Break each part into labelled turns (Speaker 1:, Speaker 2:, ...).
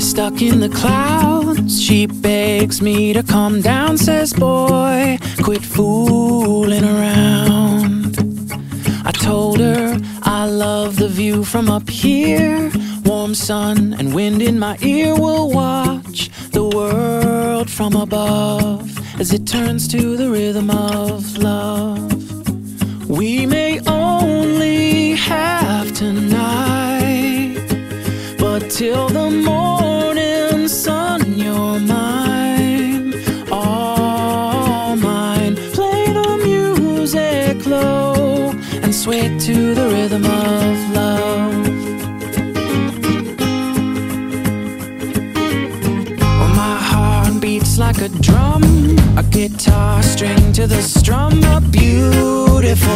Speaker 1: stuck in the clouds. She begs me to calm down, says, Boy, quit fooling around. I told her I love the view from up here. Warm sun and wind in my ear will watch the world from above as it turns to the rhythm of love. We may and sway to the rhythm of love. Well, my heart beats like a drum, a guitar string to the strum, a beautiful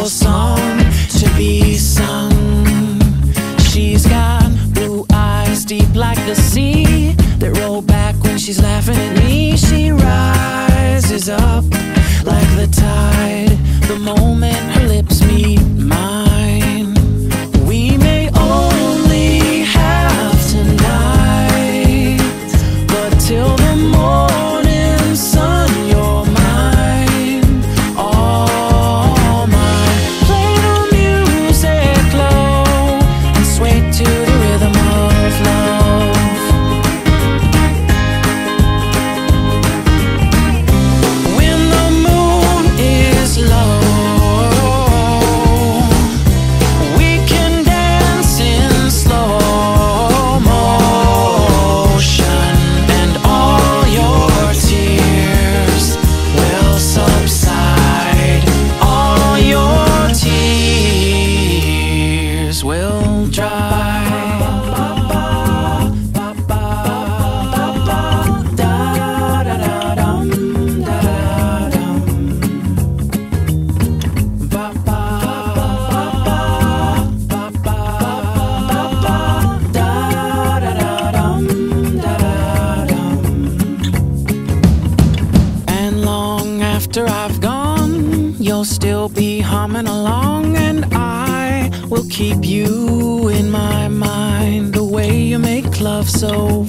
Speaker 1: after I've gone, you'll still be humming along, and I will keep you in my mind the way you make love so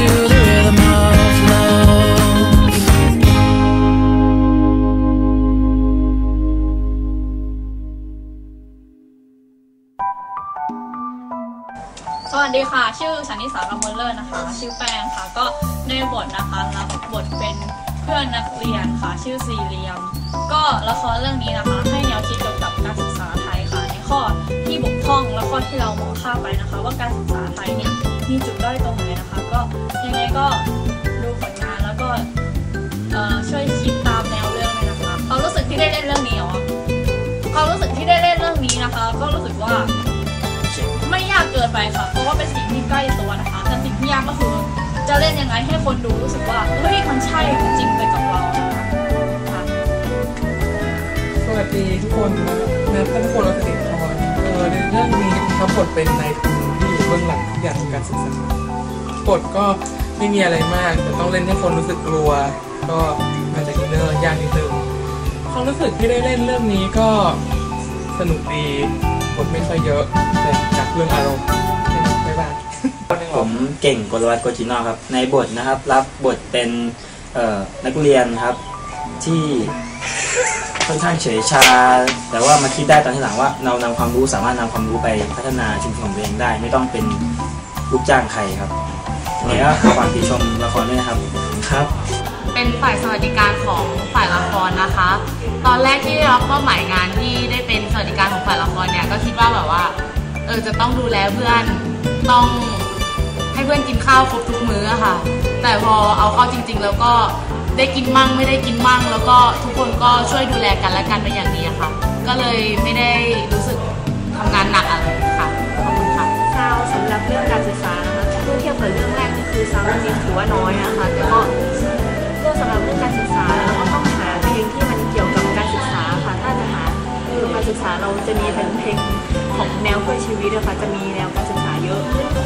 Speaker 2: สวัสดีค่ะ ชื่อสันนิสากำมลเลิศนะคะ ชื่อแป้งค่ะ ก็ในบทนะคะรับบทเป็นเพื่อนนักเรียนค่ะ ชื่อสี่เหลี่ยม ก็ละครเรื่องนี้นะคะ ให้แนวคิดเกี่ยวกับการศึกษาไทยค่ะ ในข้อที่บกพร่องและข้อที่เรามองข้ามไปนะคะ ว่าการศึกษาไทยเนี่ยมีจุดด้อยตรง ค่ะ เพราะว่าเป็นสิ่งที่ใกล้ตัวนะคะ แต่สิ่งที่ยากก็คือ จะเล่นยังไงให้คนดูรู้สึกว่า เฮ้ย มันใช่ มันจริงไปกับเรานะคะค่ะ
Speaker 3: สวัสดีทุกคนนะครับท่านผู้คนรักสิทธิ์พรเออในเรื่องนี้รับบทเป็นนายทุนที่อยู่เบื้องหลังทุกอย่างของการศึกษาบทก็ไม่มีอะไรมาก แต่ต้องเล่นให้คนรู้สึกกลัว ก็อาจจะอินเนอร์ยากนิดนึงความรู้สึกที่ได้เล่นเรื่องนี้ก็สนุกดีบทไม่ค่อยเยอะแต่จาก เก่
Speaker 4: งกลวัฒน์โกจินอครับ ในบทนะครับ รับบทเป็นเอ่อนักเรียนครับ ที่ค่อนข้างเฉยชา แต่ว่ามาคิดได้ตอนที่หลังว่าเรานำความรู้สามารถนำความรู้ไปพัฒนาชุมชนของตัวเองได้ ไม่ต้องเป็นลูกจ้างใครครับยังไงก็ฝากติชมละครด้วยนะครับครับ
Speaker 5: เป็นฝ่ายสวัสดิการของฝ่ายละครนะคะ ตอนแรกที่ได้รับมอบหมายงานที่ได้เป็นสวัสดิการของฝ่ายละครเนี่ยก็คิดว่าแบบว่าเออจะต้องดูแลเพื่อนต้อง ให้เพื่อนกินข้าวครบทุกมื้ออะค่ะ แต่พอเอาเข้าจริง ๆ แล้วก็ได้กินมั่งไม่ได้กินมั่ง แล้วก็ทุกคนก็ช่วยดูแลกันและกันเป็นอย่างดีอะค่ะ ก็เลยไม่ได้รู้สึกทำงานหนักอะไรค่ะขอบคุณค่ะ
Speaker 6: ซาวสำหรับเรื่องการศึกษานะคือซาวด์จริงๆถือว่าน้อยนะคะแต่ก็เรื่องสำหรับเรื่องการศึกษาเราก็ต้องหาเพลงที่มันเกี่ยวกับการศึกษาค่ะ ถ้าจะหาเรื่องการศึกษาเราจะมีเป็นเพลงของแนวเพื่อชีวิตอะค่ะจะมีแนวการศึกษา เยอะ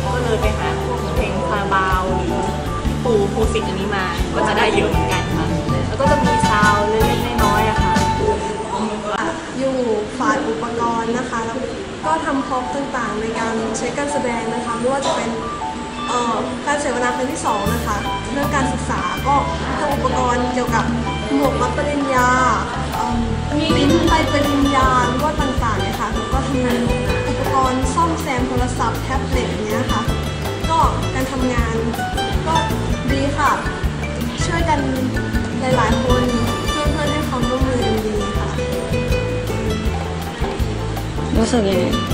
Speaker 6: ก็เลยไปหาพวกเพลงคาราบาวหรือปู่ภูสิทธิ์อันนี้มาก็จะได้เยอะเหมือนกันค่ะ แล้วก็จะมีซาวด์เล็กๆน้อยๆอะค่ะ
Speaker 7: อยู่ฝ่ายอุปกรณ์นะคะแล้วก็ทำพร็อพต่างๆ ในการใช้การแสดงนะคะไม่ว่าจะเป็นเอ่อการเสวนาครั้งที่สองนะคะเรื่องการศึกษาก็ทำอุปกรณ์เกี่ยวกับหมวกรับปริญญาเอิ่มลิ้นไปปริ ท์แท็บเล็ตเนี้ยค่ะ ก็การทำงานก็ดีค่ะ ช่วยกันหลายๆคนเพื่อเพื่อให้ความร่วมมือดีค่ะ
Speaker 8: รู้สึกยังไง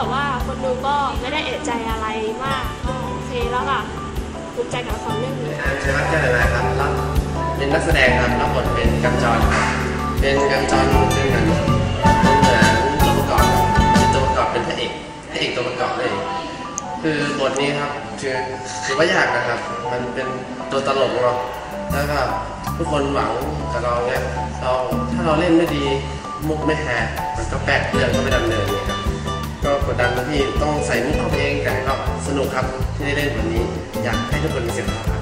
Speaker 7: แต่
Speaker 9: ก็แบบว่าคนดูก็ไม่ได้เอะใจอะไรมากก็โอเคแล้วค่ะภูมิใจกับละครเรื่องนี้
Speaker 10: ชัยวัฒน์แก้วเลยนะครับรับเป็นนักแสดงครับรับบทเป็นกัญจรครับเป็นกัญจรเป็นเหมือนเป็นหมือนตัวประกอบเป็นตัวประกอบเป็นพระเอกพระเอกตัวประกอบเลย คือบทนี้ครับถือถือว่ายากนะครับ มันเป็นตัวตลกเนาะแล้วก็ทุกคนหวังกับเราเนี่ยเราถ้าเราเล่นไม่ดีมุกไม่แฮะมันก็แปลกเรื่องก็ไม่ดำเนิน ดดันนะพี่ต้องใส่มุกเข้าไปเองแต่ก็สนุกครับที่ได้เล่นวันนี้ อยากให้ทุกคนมีเสียงตอบรับ